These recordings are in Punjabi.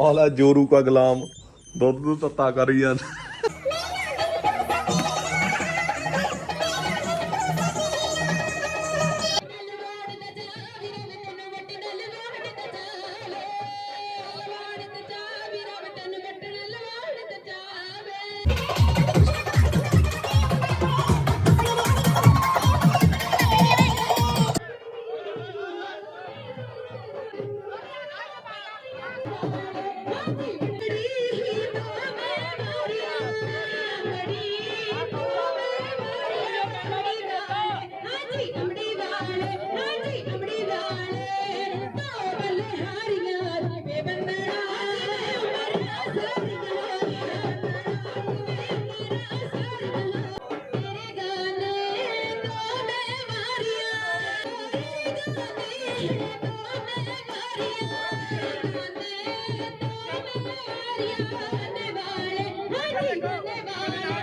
ਆਲਾ ਜੋਰੂ ਕਾ ਗੁਲਾਮ। ਦੁੱਧ ਨੂੰ ਤੱਤਾ ਕਰੀ ਜਾਂਦਾ। Bye.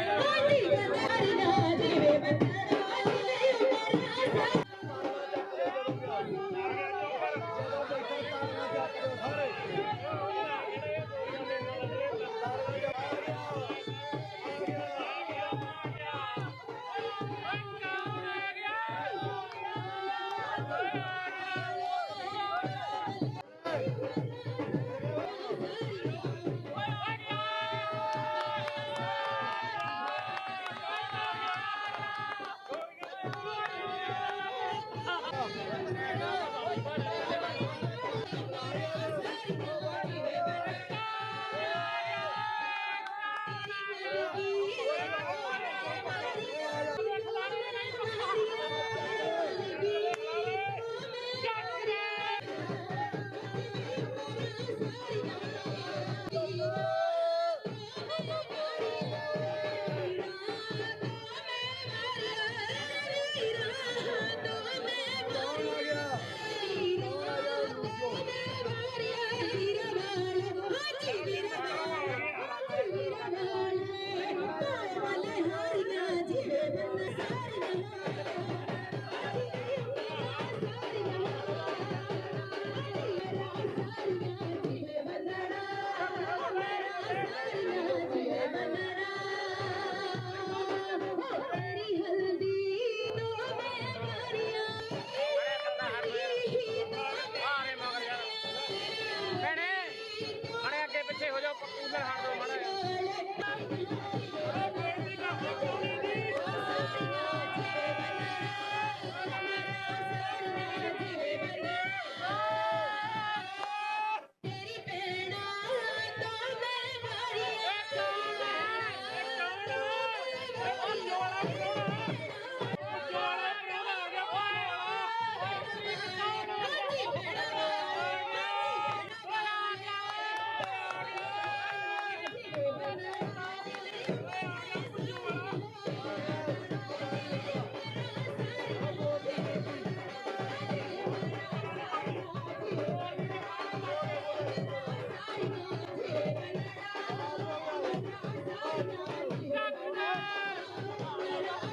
ਯਾਰ। ਭੈਣੇ ਹਣੇ ਅੱਗੇ ਪਿੱਛੇ ਹੋ ਜਾਓ ਕੂਲਰ ਹਟ ਦਿਓ ਮਾੜਾ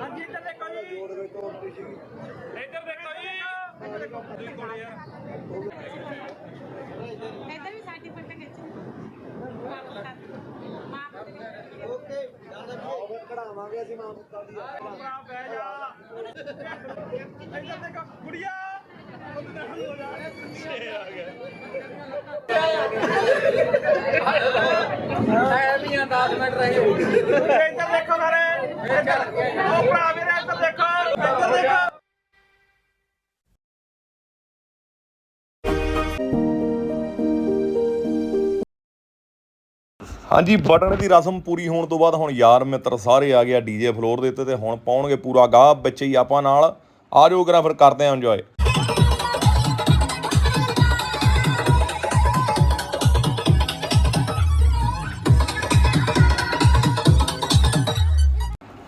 ਹਾਂਜੀ ਇੱਧਰ ਦੇਖੋ ਜੀ। ਇੱਧਰ ਦੇਖੋ ਜੀ। ਇੱਧਰ ਵੀ ਸਾਡੀ ਫੋਟੋ ਖਿੱਚ ਮਾਂ ਦੇ ਓਕੇ ਕਢਾਵਾਂਗੇ ਅਸੀਂ ਮਾਂ ਪੁੱਤਾਂ ਦੀ ਭਰਾ ਬਹਿ ਜਾ ਇੱਧਰ ਦੇਖੋ ਕੁੜੀਆ ਉਹਦੇ ਨਾਲ ਹੋ ਜਾ ਛੇ ਆ ਗਏ ਇੱਧਰ ਦੇਖੋ। ਸਾਰੇ ਉਹ ਭਰਾ ਵੀਰੇ, ਇੱਧਰ ਦੇਖੋ। ਇੱਧਰ ਦੇਖੋ। ਹਾਂਜੀ, ਬਟਨ ਦੀ ਰਸਮ ਪੂਰੀ ਹੋਣ ਤੋਂ ਬਾਅਦ ਹੁਣ ਯਾਰ ਮਿੱਤਰ ਸਾਰੇ ਆ ਗਿਆ ਡੀਜੇ ਫਲੋਰ ਦੇ ਉੱਤੇ ਤੇ ਹੁਣ ਪਾਉਣਗੇ ਪੂਰਾ ਗਾਹ ਵਿੱਚ ਹੀ ਆਪਾਂ ਨਾਲ। ਆ ਜਾਓ ਕਰਾਂ ਫਿਰ ਕਰਦੇ ਆਂ ਇੰਜੋਏ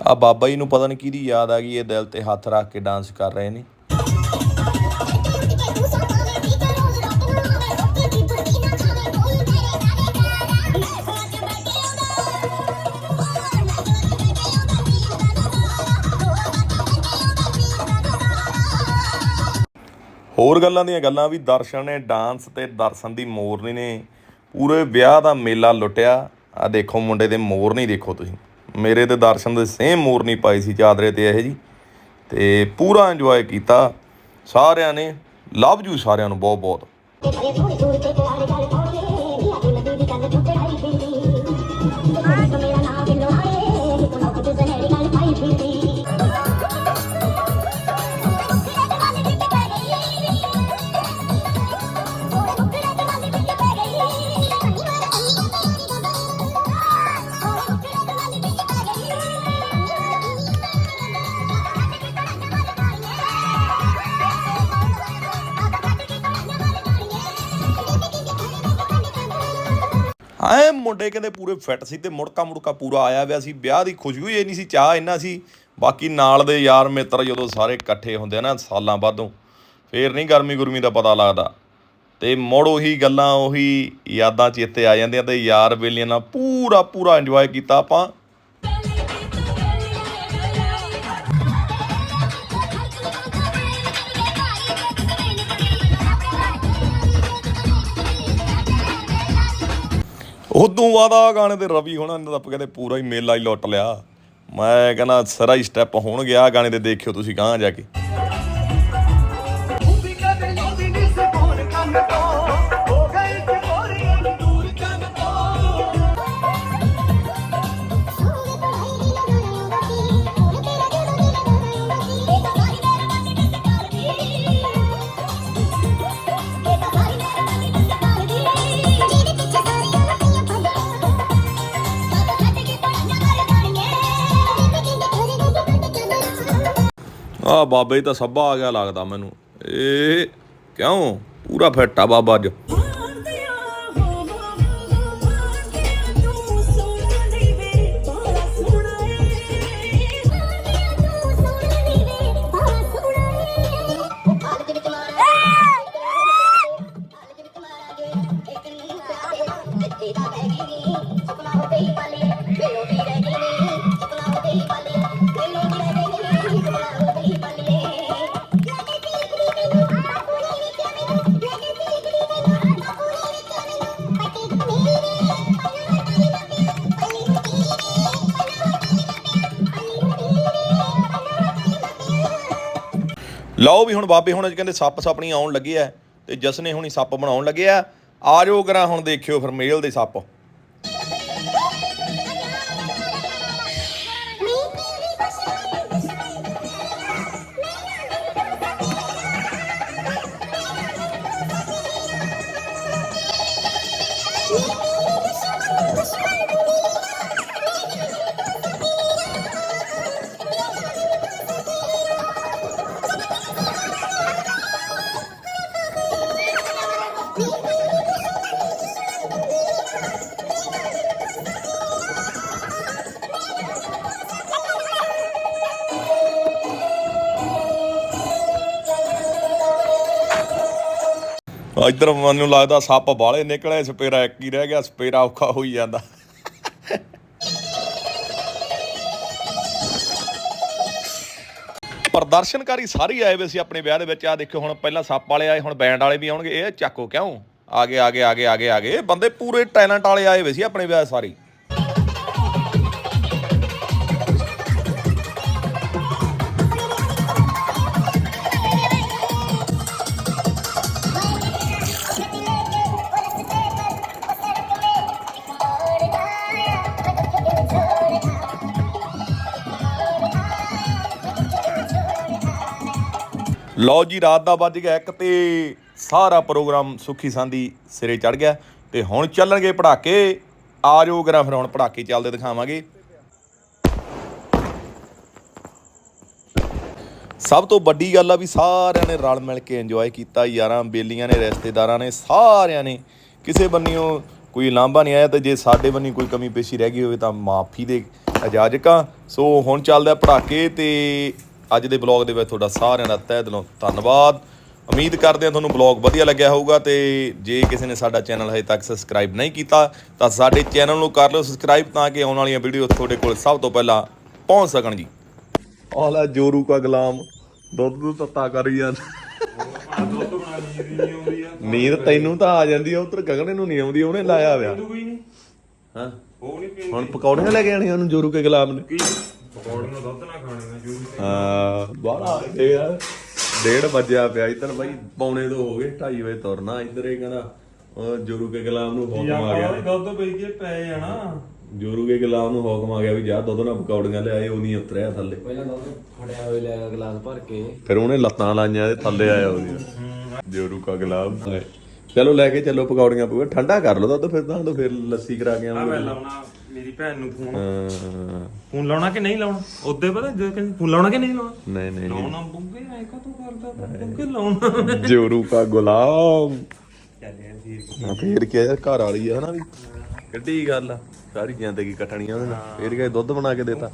ਆ ਬਾਬਾ ਜੀ ਨੂੰ ਪਤਾ ਨਹੀਂ ਕਿਹਦੀ ਯਾਦ ਆ ਗਈ, ਇਹ ਦਿਲ ਤੇ ਹੱਥ ਰੱਖ ਕੇ ਡਾਂਸ ਕਰ ਰਹੇ ਨੇ। ਹੋਰ ਗੱਲਾਂ ਦੀਆਂ ਗੱਲਾਂ ਵੀ ਦਰਸ਼ਨ ਨੇ, ਡਾਂਸ ਤੇ ਦਰਸ਼ਨ ਦੀ ਮੋਰਨੀ ਨੇ। ਪੂਰੇ ਵਿਆਹ ਦਾ ਮੇਲਾ ਲੁੱਟਿਆ। ਆ ਦੇਖੋ ਮੁੰਡੇ ਦੇ ਮੋਰਨੀ ਦੇਖੋ ਤੁਸੀਂ। ਮੇਰੇ ਤੇ ਦਰਸ਼ਨ ਦੇ ਸੇਮ ਮੋਰਨੀ ਪਾਈ ਸੀ ਚਾਦਰੇ ਤੇ ਇਹ ਜੀ। ਤੇ ਪੂਰਾ ਇੰਜੋਏ ਕੀਤਾ। ਸਾਰਿਆਂ ਨੇ ਲਵ ਯੂ ਸਾਰਿਆਂ ਨੂੰ ਬਹੁਤ ਬਹੁਤ ਮੁੰਡੇ ਕਹਿੰਦੇ ਪੂਰੇ ਫਿੱਟ ਸੀ ਤੇ ਮੁੜਕਾ ਮੁੜਕਾ ਪੂਰਾ ਆਇਆ ਹੋਇਆ ਸੀ, ਵਿਆਹ ਦੀ ਖੁਸ਼ਬੂ ਇਹ ਨਹੀਂ ਸੀ, ਚਾਹ ਇੰਨਾ ਸੀ, ਬਾਕੀ ਨਾਲ ਦੇ ਯਾਰ ਮਿੱਤਰ ਜਦੋਂ ਸਾਰੇ ਇਕੱਠੇ ਹੁੰਦੇ ਆ ਨਾ ਸਾਲਾਂ ਬਾਅਦੋਂ, ਫੇਰ ਨਹੀਂ ਗਰਮੀ ਗੁਰਮੀ ਦਾ ਪਤਾ ਲੱਗਦਾ। ਤੇ ਮੁੜ ਉਹੀ ਗੱਲਾਂ, ਉਹੀ ਯਾਦਾਂ ਚੇਤੇ ਆ ਜਾਂਦੀਆਂ ਤੇ ਯਾਰ ਵੇਲੀਆਂ ਨਾਲ ਪੂਰਾ ਪੂਰਾ ਇੰਜੋਏ ਕੀਤਾ ਆਪਾਂ। ਉਦੋਂ ਬਾਅਦ ਆ ਗਾਣੇ ਤੇ ਰਵੀ ਹੋਣਾ ਨੇ ਤਾਂ ਕਹਿੰਦੇ ਪੂਰਾ ਹੀ ਮੇਲਾ ਹੀ ਲੁੱਟ ਲਿਆ। ਮੈਂ ਕਹਿੰਦਾ, ਸਾਰਾ ਹੀ ਸਟੈਪ ਹੋਣ ਗਿਆ ਗਾਣੇ ਤੇ ਦੇਖਿਓ ਤੁਸੀਂ ਗਾਂ ਜਾ ਕੇ। ਆ ਬਾਬੇ ਤਾਂ ਸੱਭਾ ਆ ਗਿਆ ਲੱਗਦਾ ਮੈਨੂੰ। ਇਹ ਕਿਉਂ? ਪੂਰਾ ਫਿੱਟ ਆ ਬਾਬਾ ਅੱਜ। ਲਓ ਵੀ ਹੁਣ ਬਾਬੇ ਹੁਣ ਕਹਿੰਦੇ ਸੱਪ ਸਪਣੀ ਆਉਣ ਲੱਗੇ ਆ ਤੇ ਜਸਨੇ ਹੁਣੀ ਸੱਪ ਬਣਾਉਣ ਲੱਗੇ ਆ। ਆ ਜਾਓ ਕਰਾਂ ਹੁਣ ਦੇਖਿਓ ਫਿਰ ਮੇਲ ਦੇ ਸੱਪ। ਇੱਧਰ ਮੈਨੂੰ ਲੱਗਦਾ ਸੱਪ ਬਾਲੇ ਨਿਕਲੇ, ਸਪੇਰਾ ਇੱਕ ਹੀ ਰਹਿ ਗਿਆ, ਸਪੇਰਾ ਔਖਾ ਹੋਈ ਜਾਂਦਾ। ਪ੍ਰਦਰਸ਼ਨਕਾਰੀ ਸਾਰੇ ਆਏ ਵੇ ਸੀ ਆਪਣੇ ਵਿਆਹ ਦੇ ਵਿੱਚ। ਆ ਦੇਖਿਓ ਹੁਣ ਪਹਿਲਾਂ ਸੱਪ ਵਾਲੇ ਆਏ, ਹੁਣ ਬੈਂਡ ਵਾਲੇ ਵੀ ਆਉਣਗੇ। ਇਹ ਚੱਕੋ ਕਿਉਂ? ਆ ਗਏ ਆ ਗਏ ਆ ਗਏ ਆ ਗਏ ਆ ਗਏ। ਬੰਦੇ ਪੂਰੇ ਟੈਲੈਂਟ ਵਾਲੇ ਆਏ ਵੇ ਸੀ ਆਪਣੇ ਵਿਆਹ ਸਾਰੇ। ਲਓ ਜੀ, ਰਾਤ ਦਾ ਵੱਜ ਗਿਆ ਇੱਕ ਤੇ ਸਾਰਾ ਪ੍ਰੋਗਰਾਮ ਸੁੱਖੀ ਸਾਂਦੀ ਸਿਰੇ ਚੜ ਗਿਆ ਤੇ ਹੁਣ ਚੱਲਣਗੇ ਪੜਾਕੇ। ਆ ਜਾਓ ਕਰਾਂ ਫਿਰ ਹੁਣ ਪੜਾਕੇ ਚੱਲਦੇ ਦਿਖਾਵਾਂਗੇ। ਸਭ ਤੋਂ ਵੱਡੀ ਗੱਲ ਆ ਵੀ ਸਾਰਿਆਂ ਨੇ ਰਲ ਮਿਲ ਕੇ ਇੰਜੋਏ ਕੀਤਾ। ਯਾਰਾਂ ਬੇਲੀਆਂ ਨੇ, ਰਿਸ਼ਤੇਦਾਰਾਂ ਨੇ, ਸਾਰਿਆਂ ਨੇ। ਕਿਸੇ ਬੰਨਿਓ ਕੋਈ ਲਾਂਭਾ ਨਹੀਂ ਆਇਆ ਤੇ ਜੇ ਸਾਡੇ ਬੰਨੀ ਕੋਈ ਕਮੀ ਪੇਸ਼ੀ ਰਹਿ ਗਈ ਹੋਵੇ ਤਾਂ ਮਾਫੀ ਦੇ ਇਜਾਜ਼ਕਾਂ ਸੋ ਹੁਣ ਚੱਲਦਾ ਪੜਾਕੇ ਤੇ ਅੱਜ ਦੇ ਬਲੌਗ ਦੇ ਵਿੱਚ ਤੁਹਾਡਾ ਸਾਰਿਆਂ ਦਾ ਤਹਿ ਦਿਲੋਂ ਧੰਨਵਾਦ। ਉਮੀਦ ਕਰਦੇ ਹਾਂ ਤੁਹਾਨੂੰ ਬਲੌਗ ਵਧੀਆ ਲੱਗਿਆ ਹੋਊਗਾ ਤੇ ਜੇ ਕਿਸੇ ਨੇ ਸਾਡਾ ਚੈਨਲ ਹਜੇ ਤੱਕ ਸਬਸਕ੍ਰਾਈਬ ਨਹੀਂ ਕੀਤਾ ਤਾਂ ਸਾਡੇ ਚੈਨਲ ਨੂੰ ਕਰ ਲਓ ਸਬਸਕ੍ਰਾਈਬ ਤਾਂ ਕਿ ਆਉਣ ਵਾਲੀਆਂ ਵੀਡੀਓ ਤੁਹਾਡੇ ਕੋਲ ਸਭ ਤੋਂ ਪਹਿਲਾਂ ਪਹੁੰਚ ਸਕਣ ਜੀ। ਆਲਾ ਜੋਰੂ ਕਾ ਗੁਲਾਮ ਦੁੱਧ ਨੂੰ ਤੱਤਾ ਕਰੀ ਜਾਂਦਾ ਨੀਂਦ ਤੈਨੂੰ ਤਾਂ ਆ ਜਾਂਦੀ ਆ ਉਧਰ ਗਗਨੇ ਨੂੰ ਨਹੀਂ ਆਉਂਦੀ ਉਹਨੇ ਲਾਇਆ ਹੋਇਆ। ਕੋਈ ਨਹੀਂ। ਹਾਂ? ਉਹ ਨਹੀਂ ਪੀਂਦੀ। ਹੁਣ ਪਕੌੜੀਆਂ ਲੈ ਕੇ ਆਣੀਆਂ ਉਹਨੂੰ ਜੋਰੂ ਕੇ ਗੁਲਾਮ ਨੇ। ਕੀ ਪਕੌੜੀਆਂ ਦੁੱਧ ਨਾ ਖਾਣੀਆਂ ਜੂਸ ਹਾਂ ਬਾਹਲਾ ਇਹ ਯਾਰ ਡੇਢ ਵੱਜਿਆ ਪਿਆ ਇੱਧਰ ਬਾਈ ਪੌਣੇ ਦੋ ਹੋ ਗਏ 2:30 ਵਜੇ ਤੁਰਨਾ ਇੱਧਰ ਇਹ ਕਹਿੰਦਾ ਜੋਰੂ ਕੇ ਗੁਲਾਮ ਨੂੰ ਹੁਕਮ ਆ ਗਿਆ। ਦੁੱਧ ਪੀ ਕੇ ਪੈ ਜਾਣਾ। ਜੋਰੂ ਕੇ ਗੁਲਾਮ ਨੂੰ ਹੁਕਮ ਆ ਗਿਆ ਵੀ ਜਾ ਦੁੱਧ ਨਾਲ ਪਕੌੜੀਆਂ ਲਿਆਏ ਉਹ ਨਹੀਂ ਉਤਰਿਆ ਥੱਲੇ। ਪਹਿਲਾਂ ਦੁੱਧ ਫੜਿਆ ਹੋਇਆ ਲੈ ਗਲਾਸ ਭਰ ਕੇ। ਫਿਰ ਉਹਨੇ ਲੱਤਾਂ ਲਾਈਆਂ ਤੇ ਥੱਲੇ ਆਇਆ ਉਹਦੀ ਜੋਰੂ ਕਾ ਗੁਲਾਮ ਚਲੋ ਲੈ ਕੇ ਚੱਲੋ ਪਕੌੜੀਆਂ ਪੂਰਾ ਠੰਡਾ ਕਰ ਲਓ ਦੁੱਧ ਫਿਰ ਤਾਂ ਫਿਰ ਲੱਸੀ ਕਰਾ ਕੇ ਆ ਮੈਂ ਆਵਾਂਗੇ। ਲਾਉਣਾ। ਮੇਰੀ ਭੈਣ ਨੂੰ ਫੋਨ। ਹਾਂ, ਫੋਨ ਲਾਉਣਾ ਕਿ ਨਹੀਂ ਲਾਉਣਾ? ਉਹਦੇ ਪਤਾ ਜੋ ਕਹਿੰਦੀ ਫੋਨ ਲਾਉਣਾ ਕਿ ਨਹੀਂ ਲਾਉਣਾ? ਨਹੀਂ ਨਹੀਂ। ਲਾਉਣਾ ਬੁੱਗੇ ਐ ਕਾ ਤੂੰ? ਕਰਦਾ ਬੁੱਗੇ ਲਾਉਣਾ। ਜੋਰੂ ਕਾ ਗੁਲਾਮ। ਚੱਲ ਯਾਰ ਫਿਰ ਹਾਂ, ਫੇਰ ਕੀ ਆ ਯਾਰ ਘਰ ਵਾਲੀ ਆ ਹਨਾ ਵੀ। ਕਿੱਡੀ ਗੱਲ ਆ। ਸਾਰੀ ਜ਼ਿੰਦਗੀ ਕੱਟਣੀ ਆ ਉਹਦੇ ਨਾਲ ਫੇਰ ਕੀ ਦੁੱਧ ਬਣਾ ਕੇ ਦੇਤਾ।